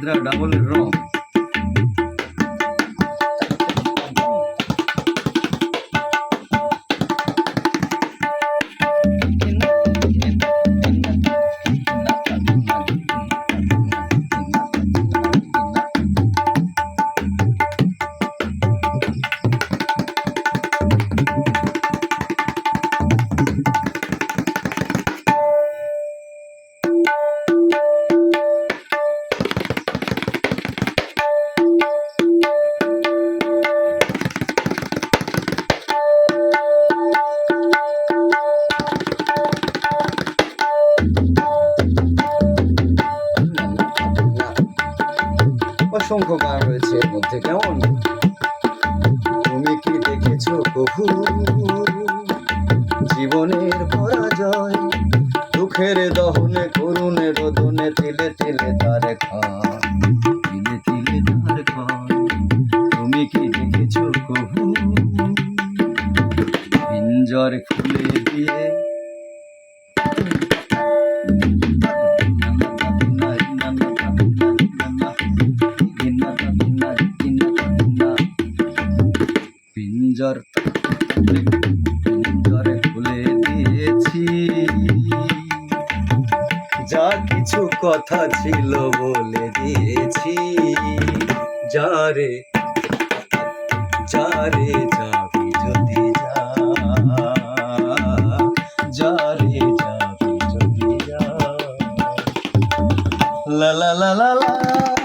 Quadra double row. অসংখ্য গান রয়েছে এর মধ্যে কেমন? তুমি কি দেখেছ প্রভু? জীবনের পরাজয়, দুঃখের দহনে, করুণে, রোদনে, তিলে তিলে তার খান তিলে তিলে তার খান তুমি কি দেখেছ প্রভু? পিঞ্জর খুলে দিয়ে পিঞ্জর পিঞ্জরে খুলে দিয়েছি। যা কিছু কথা ছিল বলে দিয়েছি। যারে যারে যাবি যদি যা। যারে যাবি যদি যা। লা লা লা লা লা।